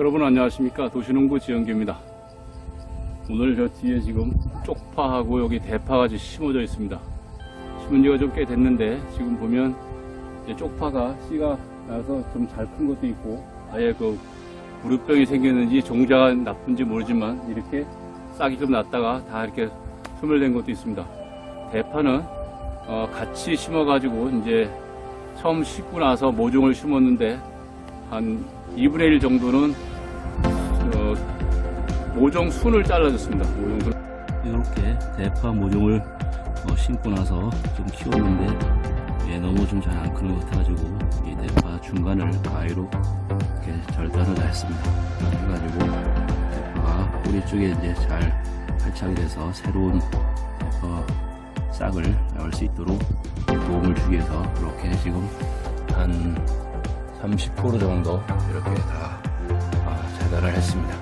여러분 안녕하십니까? 도시농부 지영기입니다. 오늘 저 뒤에 지금 쪽파하고 여기 대파가 심어져 있습니다. 심은 지가 좀 꽤 됐는데 지금 보면 이제 쪽파가 씨가 나서 좀 잘 큰 것도 있고 아예 그 무릎병이 생겼는지 종자가 나쁜지 모르지만 이렇게 싹이 좀 났다가 다 이렇게 소멸된 것도 있습니다. 대파는 어, 같이 심어 가지고 이제 처음 심고 나서 모종을 심었는데 한 2분의 1 정도는 어, 모종 순을 잘라줬습니다. 모종 순. 이렇게 대파 모종을 어, 심고 나서 좀 키웠는데 얘 너무 좀 잘 안 크는 것 같아가지고 이 대파 중간을 가위로 이렇게 절단을 했습니다. 해가지고 대파가 뿌리 쪽에 이제 잘 활착이 돼서 새로운 어, 싹을 나올 수 있도록 도움을 주기 위해서 이렇게 지금 한 30% 정도 이렇게 다 아, 재단을 했습니다.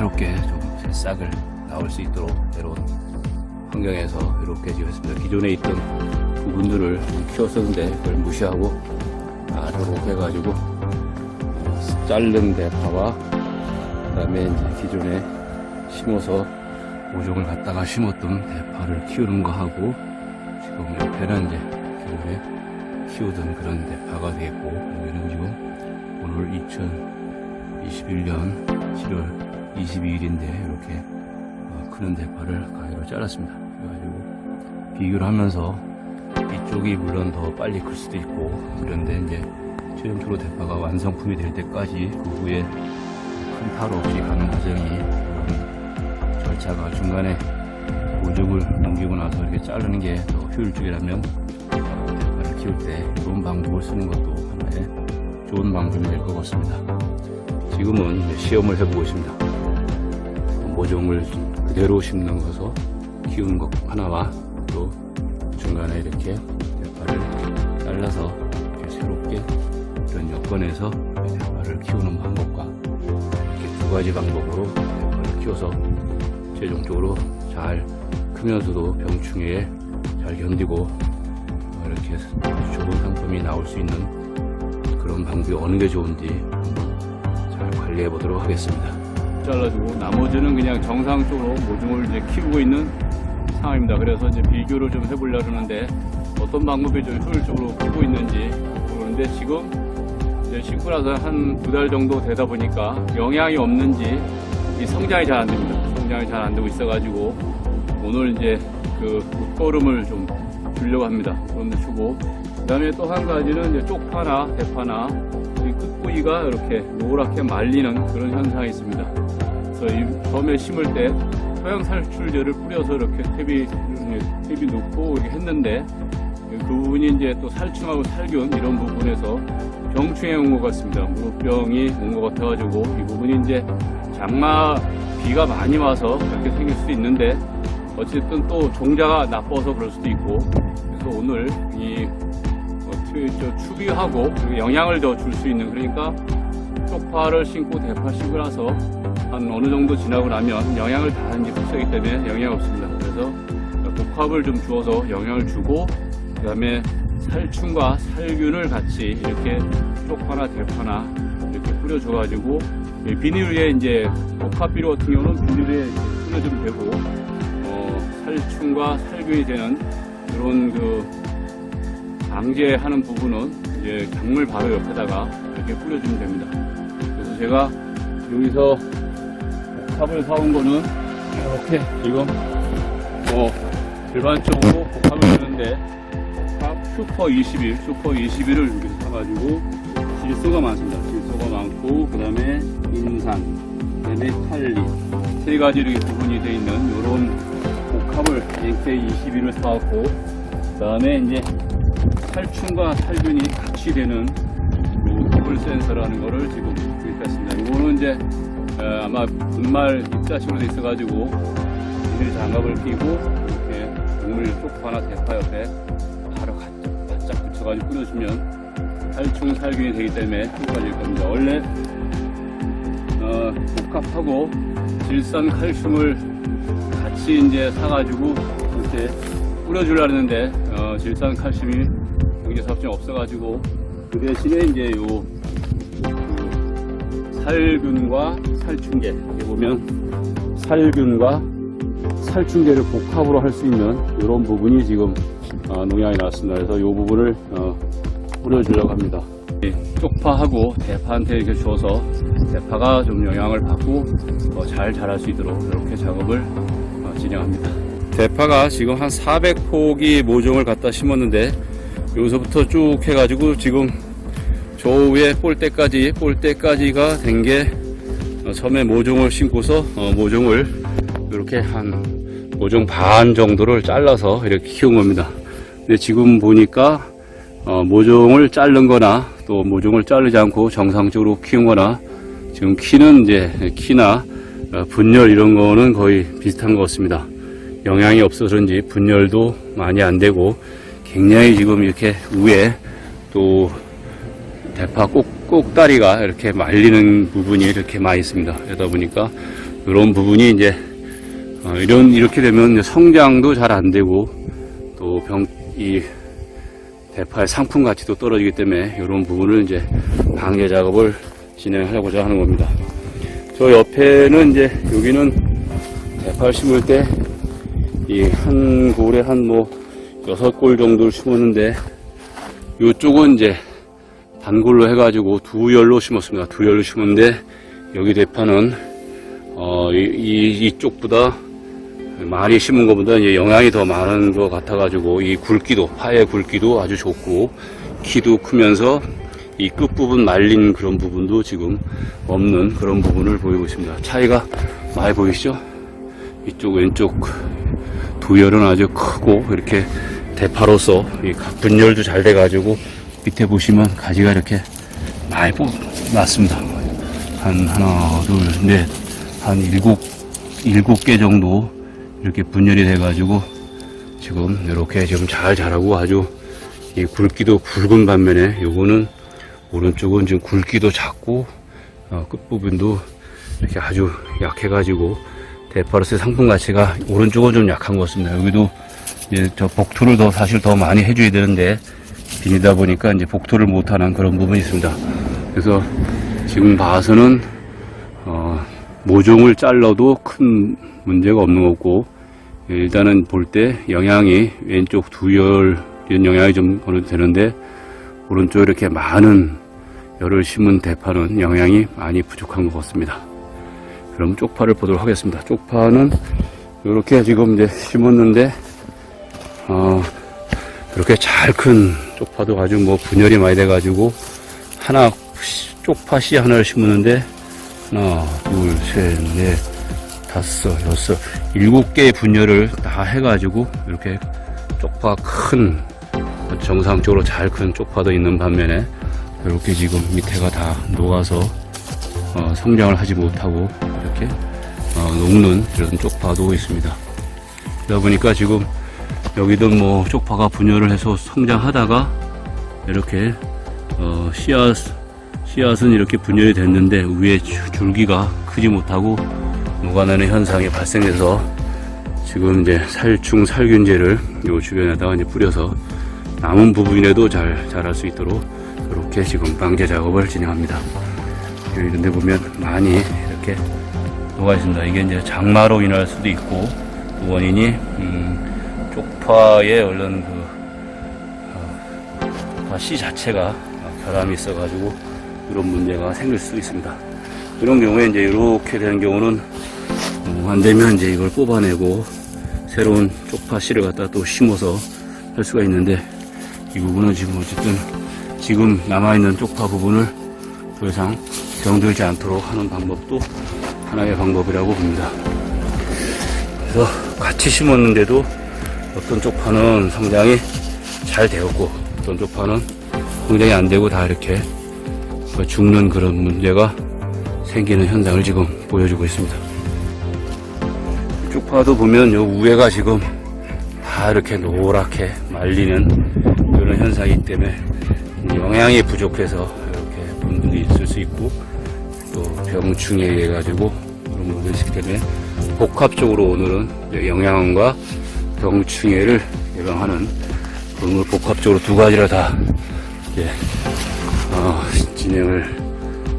새롭게 좀 싹을 나올 수 있도록 새로운 환경에서 이렇게 지금 했습니다. 기존에 있던 부분들을 좀 키웠었는데 그걸 무시하고 아, 이렇게 해가지고 어, 자른 대파와 그다음에 이제 기존에 심어서 모종을 갖다가 심었던 대파를 키우는 거 하고 지금 옆에는 이제 겨울에 키우던 그런 대파가 되겠고 여기는 지금 오늘 2021년 7월 22일인데 이렇게 어, 크는 대파를 가위로 잘랐습니다. 그래가지고 비교를 하면서 이쪽이 물론 더 빨리 클 수도 있고 그런데 이제 최종적으로 대파가 완성품이 될 때까지 그 후에 큰 탈 없이 가는 과정이 절차가 중간에 모종을 옮기고 나서 이렇게 자르는 게 더 효율적이라면 어, 대파를 키울 때 이런 방법을 쓰는 것도 하나의 좋은 방법이 될 것 같습니다. 지금은 시험을 해보고 있습니다. 모종을 그대로 심는 것을 키우는 것 하나와 또 중간에 이렇게 대파를 잘라서 이렇게 새롭게 이런 여건에서 대파를 키우는 방법과 이렇게 두 가지 방법으로 대파를 키워서 최종적으로 잘 크면서도 병충해에 잘 견디고 어, 이렇게 좋은 상품이 나올 수 있는 그런 방법이 어느 게 좋은지 잘 관리해 보도록 하겠습니다. 잘라주고 나머지는 그냥 정상적으로 모종을 이제 키우고 있는 상황입니다. 그래서 이제 비교를 좀 해보려고 하는데 어떤 방법이 좀 효율적으로 크고 있는지 모르는데 지금 이제 심고 나서 한 두 달 정도 되다 보니까 영양이 없는지 이 성장이 잘 안 됩니다. 성장이 잘 안 되고 있어가지고 오늘 이제 그 물거름을 좀 주려고 합니다. 그런데 주고 그 다음에 또 한 가지는 이제 쪽파나 대파나 이 끝부위가 이렇게 노랗게 말리는 그런 현상이 있습니다. 그래서 이 처음에 심을 때 토양 살출제를 뿌려서 이렇게 탭이 탭이 놓고 이렇게 했는데 그 부분이 이제 또 살충하고 살균 이런 부분에서 병충해 온 것 같습니다. 무릎병이 온 것 같아가지고 이 부분이 이제 장마 비가 많이 와서 그렇게 생길 수도 있는데 어쨌든 또 종자가 나빠서 그럴 수도 있고 그래서 오늘 이 어, 추- 저 추비하고 그리고 영양을 더 줄 수 있는 그러니까 쪽파를 심고 대파 심고 나서 한 어느 정도 지나고 나면 영양을 다 이제 흡수하기 때문에 영향이 없습니다. 그래서 복합을 좀 주어서 영향을 주고 그 다음에 살충과 살균을 같이 이렇게 쪽파나 대파나 이렇게 뿌려줘가지고 이 비닐에 이제 복합비료 같은 경우는 비닐에 뿌려주면 되고 어, 살충과 살균이 되는 이런 그 방제하는 부분은 이제 작물 바로 옆에다가 이렇게 뿌려주면 됩니다. 그래서 제가 여기서 복합을 사온 거는 이렇게 지금 뭐 일반적으로 복합을 쓰는데 복합 슈퍼 21, 슈퍼 21을 이렇게 사가지고 질소가 많습니다. 질소가 많고 그 다음에 인산, 그 다음에 칼리 세 가지 이렇게 구분이 되어 있는 이런 복합을 NK 21을 사왔고 그 다음에 이제 살충과 살균이 같이 되는 요 더블 센서라는 거를 지금 구입했습니다. 이거는 이제 어, 아마 분말 입자식으로 돼 있어가지고 비닐 장갑을 끼고 이렇게 국물 쪽파나 대파 옆에 바로 바짝, 바짝 붙여가지고 뿌려주면 살충 살균이 되기 때문에 효과질 겁니다. 원래 어, 복합하고 질산 칼슘을 같이 이제 사가지고 이렇게 뿌려주려 했는데 어, 질산 칼슘이 경제 사업증 없어가지고 그 대신에 이제 요그 살균과 살충제 여기 보면 살균과 살충제를 복합으로 할 수 있는 이런 부분이 지금 어, 농약이 나왔습니다. 그래서 이 부분을 어, 뿌려주려고 합니다. 이 쪽파하고 대파한테 이렇게 줘서 대파가 좀 영향을 받고 어, 잘 자랄 수 있도록 이렇게 작업을 어, 진행합니다. 대파가 지금 한 400포기 모종을 갖다 심었는데 여기서부터 쭉 해가지고 지금 저 위에 볼 때까지 볼 때까지가 된 게 처음에 모종을 심고서 어, 모종을 이렇게 한 모종 반 정도를 잘라서 이렇게 키운 겁니다. 근데 지금 보니까 어, 모종을 자른 거나 또 모종을 자르지 않고 정상적으로 키운 거나 지금 키는 이제 키나 어, 분열 이런 거는 거의 비슷한 것 같습니다. 영양이 없어서 그런지 분열도 많이 안 되고 굉장히 지금 이렇게 위에 또 대파 꼭, 꼭다리가 이렇게 말리는 부분이 이렇게 많이 있습니다. 그러다 보니까 이런 부분이 이제 어, 이런 이렇게 되면 성장도 잘 안 되고 또 병 이 대파의 상품 가치도 떨어지기 때문에 이런 부분을 이제 방제 작업을 진행하고자 하는 겁니다. 저 옆에는 이제 여기는 대파를 심을 때 이 한 골에 한 뭐 여섯 골 정도를 심었는데 이쪽은 이제 단골로 해가지고 두 열로 심었습니다. 두 열로 심었는데 여기 대파는 어, 이, 이, 이 쪽보다 많이 심은 것보다 이제 영양이 더 많은 것 같아가지고 이 굵기도 파의 굵기도 아주 좋고 키도 크면서 이 끝부분 말린 그런 부분도 지금 없는 그런 부분을 보이고 있습니다. 차이가 많이 보이시죠? 이쪽 왼쪽 도열은 아주 크고 이렇게 대파로서 이 분열도 잘 돼가지고 밑에 보시면 가지가 이렇게 많이 뽑났습니다. 한 하나, 둘, 넷, 한 일곱, 일곱 개 정도 이렇게 분열이 돼가지고 지금 이렇게 지금 잘 자라고 아주 이 굵기도 굵은 반면에 요거는 오른쪽은 지금 굵기도 작고 어, 끝부분도 이렇게 아주 약해가지고 대파로서의 상품 가치가 오른쪽은 좀 약한 것 같습니다. 여기도 이제 저 복토를 더 사실 더 많이 해줘야 되는데 비니다 보니까 이제 복토를 못하는 그런 부분이 있습니다. 그래서 지금 봐서는 어, 모종을 잘라도 큰 문제가 없는 거고 일단은 볼 때 영양이 왼쪽 두열 이런 영양이 좀 어느 되는데 오른쪽 이렇게 많은 열을 심은 대파는 영양이 많이 부족한 것 같습니다. 그럼 쪽파를 보도록 하겠습니다. 쪽파는 이렇게 지금 이제 심었는데 어, 이렇게 잘 큰 쪽파도 아주 뭐 분열이 많이 돼가지고 하나 씨- 쪽파 씨 하나를 심었는데 하나 둘셋넷 다섯 여섯 일곱 개의 분열을 다 해가지고 이렇게 쪽파 큰 정상적으로 잘 큰 쪽파도 있는 반면에 이렇게 지금 밑에가 다 녹아서 어, 성장을 하지 못하고 이렇게 어, 녹는 이런 쪽파도 있습니다. 그러다 보니까 지금 여기도 뭐 쪽파가 분열을 해서 성장하다가 이렇게 어, 씨앗 씨앗은 이렇게 분열이 됐는데 위에 줄- 줄기가 크지 못하고 녹아내는 현상이 발생해서 지금 이제 살충 살균제를 요 주변에다가 이제 뿌려서 남은 부분에도 잘 자랄 수 있도록 이렇게 지금 방제 작업을 진행합니다. 이런 데 보면 많이 이렇게 녹아 있습니다. 이게 이제 장마로 인할 수도 있고 그 원인이 음, 쪽파의 얼른 그 어, 씨 자체가 어, 결함이 있어가지고 이런 문제가 생길 수 있습니다. 이런 경우에 이제 이렇게 되는 경우는 어, 안 되면 이제 이걸 뽑아내고 새로운 쪽파 씨를 갖다 또 심어서 할 수가 있는데 이 부분은 지금 어쨌든 지금 남아있는 쪽파 부분을 더 이상 병들지 않도록 하는 방법도 하나의 방법이라고 봅니다. 그래서 같이 심었는데도 어떤 쪽파는 성장이 잘 되었고 어떤 쪽파는 성장이 안 되고 다 이렇게 죽는 그런 문제가 생기는 현상을 지금 보여주고 있습니다. 쪽파도 보면 요 위에가 지금 다 이렇게 노랗게 말리는 그런 현상이기 때문에 영양이 부족해서 이렇게 분들이 있을 수 있고 또 병충해에 의해 가지고 그런 있기 때문에 복합적으로 오늘은 영양과 병충해를 예방하는 그런 걸 복합적으로 두 가지를 다 이제 어, 진행을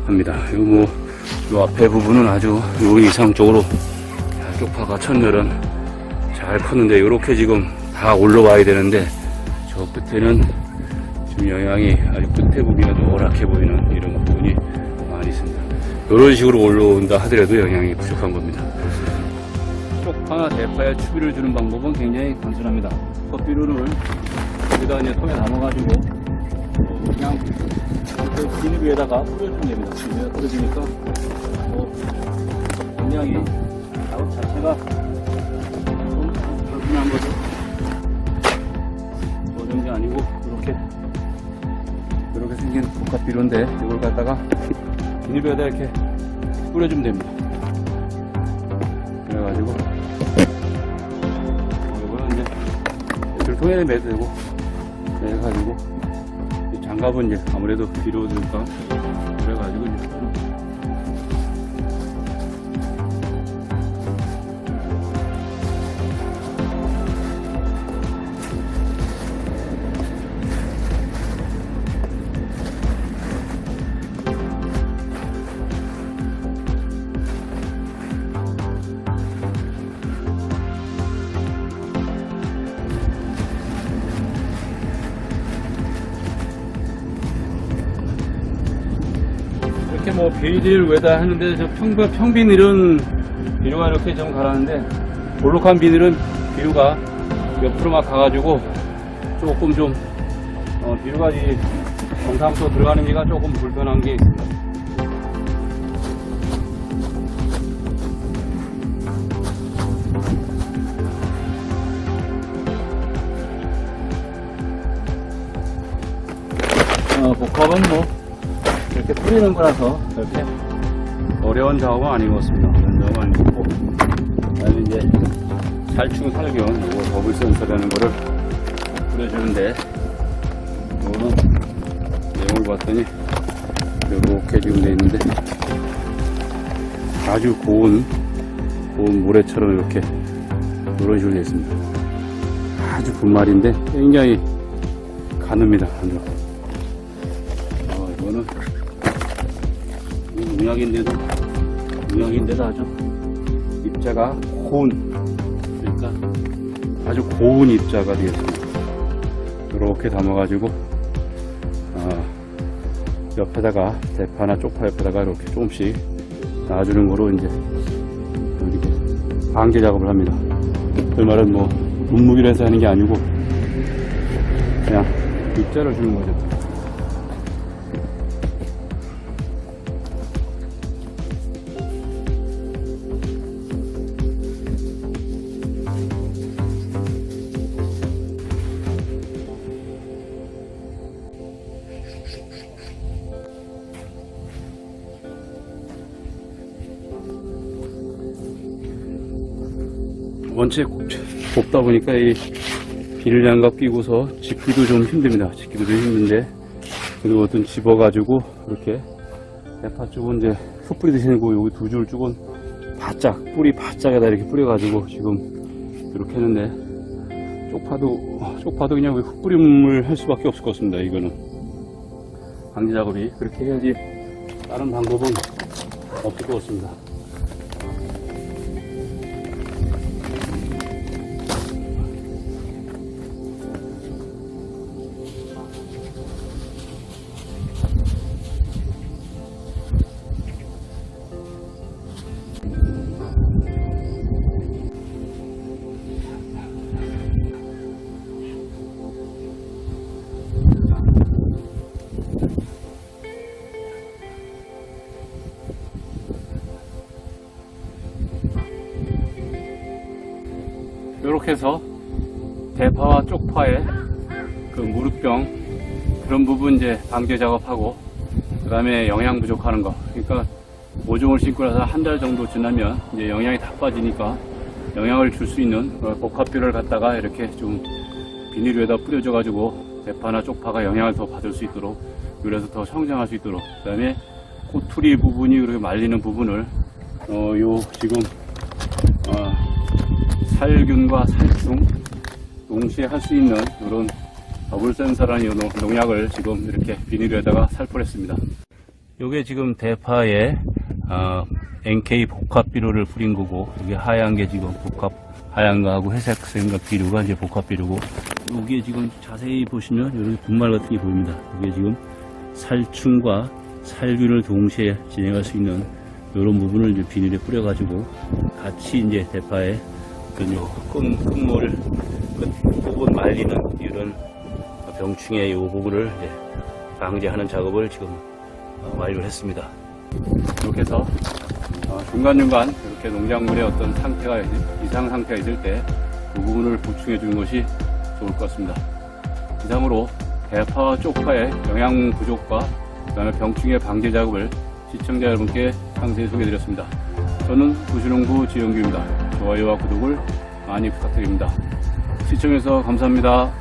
합니다. 이거 뭐요 앞에 부분은 아주 요 이상 쪽으로 자, 쪽파가 첫날은 잘 컸는데 요렇게 지금 다 올라와야 되는데 저 끝에는 지금 영양이 아주 끝에 부분이 노랗게 보이는 이런 부분이 많이 있습니다. 이런 식으로 올라온다 하더라도 영양이 부족한 겁니다. 쪽파나 대파에 추비를 주는 방법은 굉장히 단순합니다. 컵비료를 여기다 이제 통에 담아가지고 어, 그냥 그 비닐 위에다가 뿌려주면 됩니다. 비닐 뿌려주니까 뭐 굉장히 작업 자체가 좀 단순한 거죠. 어려운 게 아니고 이렇게 이렇게 생긴 복합 비료인데 이걸 갖다가 비닐 위에다 이렇게 뿌려주면 됩니다. 들통에 매도 되고 그래가지고 이 장갑은 이제 아무래도 비료 들까 이렇게 뭐 베이지를 외다 하는데 저 평, 평비닐은 비료가 이렇게 좀 가라는데 볼록한 비닐은 비료가 옆으로 막 가가지고 조금 좀 어, 비료가 이 정상도 들어가는 게가 조금 불편한 게 있습니다. 어, 복합은 뭐 이렇게 뿌리는 거라서 그렇게 어려운 작업은 아닌 것 같습니다. 어려운 작업은 아니고 그다음에 이제 살충 살균 요거 버블 센서라는 거를 뿌려주는데 이거는 내용을 봤더니 이렇게 지금 돼 있는데 아주 고운 고운 모래처럼 이렇게 이런 식으로 되어 있습니다. 아주 분말인데 굉장히 가늡니다. 가늘어. 어, 이거는 이 농약인데도 농약인데도 아주 입자가 고운 그러니까 아주 고운 입자가 되겠습니다. 이렇게 담아가지고 아, 옆에다가 대파나 쪽파 옆에다가 이렇게 조금씩 놔주는 거로 이제 이렇게 방제 작업을 합니다. 그 말은 뭐 분무기로 해서 하는 게 아니고 그냥 입자를 주는 거죠. 곱- 곱다 보니까 이 비닐 장갑 끼고서 집기도 좀 힘듭니다. 집기도 좀 힘든데 그리고 어떤 집어가지고 이렇게 대파 쪽은 이제 흙 뿌리 드시는 거 여기 두 줄 쪽은 바짝 뿌리 바짝에다 이렇게 뿌려가지고 지금 이렇게 했는데 쪽파도 쪽파도 그냥 흙 뿌림을 할 수밖에 없을 것 같습니다. 이거는 방지 작업이 그렇게 해야지 다른 방법은 없을 것 같습니다. 해서 대파와 쪽파의 그 무릎병 그런 부분 이제 방제 작업하고 그 다음에 영양 부족하는 거. 그러니까 모종을 심고 나서 한 달 정도 지나면 이제 영양이 다 빠지니까 영양을 줄 수 있는 어, 복합비료를 갖다가 이렇게 좀 비닐 위에다 뿌려줘 가지고 대파나 쪽파가 영양을 더 받을 수 있도록 그래서 더 성장할 수 있도록 그 다음에 꼬투리 부분이 그렇게 말리는 부분을 어요 지금 어, 살균과 살충 동시에 할 수 있는 이런 더블 센서라는 이 농- 농약을 지금 이렇게 비닐에다가 살포했습니다. 이게 지금 대파의 아, NK 복합 비료를 뿌린 거고 이게 하얀 게 지금 복합 하얀 거하고 회색 생각 비료가 이제 복합 비료고 여기에 지금 자세히 보시면 이렇게 분말 같은 게 보입니다. 이게 지금 살충과 살균을 동시에 진행할 수 있는 이런 부분을 이제 비닐에 뿌려가지고 같이 이제 대파에 어떤 요 끈, 끈모를 부분 말리는 이런 병충해 요 부분을 이제 방지하는 작업을 지금 어, 완료를 했습니다. 이렇게 해서 어, 중간중간 이렇게 농작물의 어떤 상태가 있- 이상 상태가 있을 때 그 부분을 보충해 주는 것이 좋을 것 같습니다. 이상으로 대파와 쪽파의 영양 부족과 그다음에 병충해 방제 작업을 시청자 여러분께 상세히 소개해 드렸습니다. 저는 부시농부 지영규입니다. 좋아요와 구독을 많이 부탁드립니다. 시청해주셔서 감사합니다.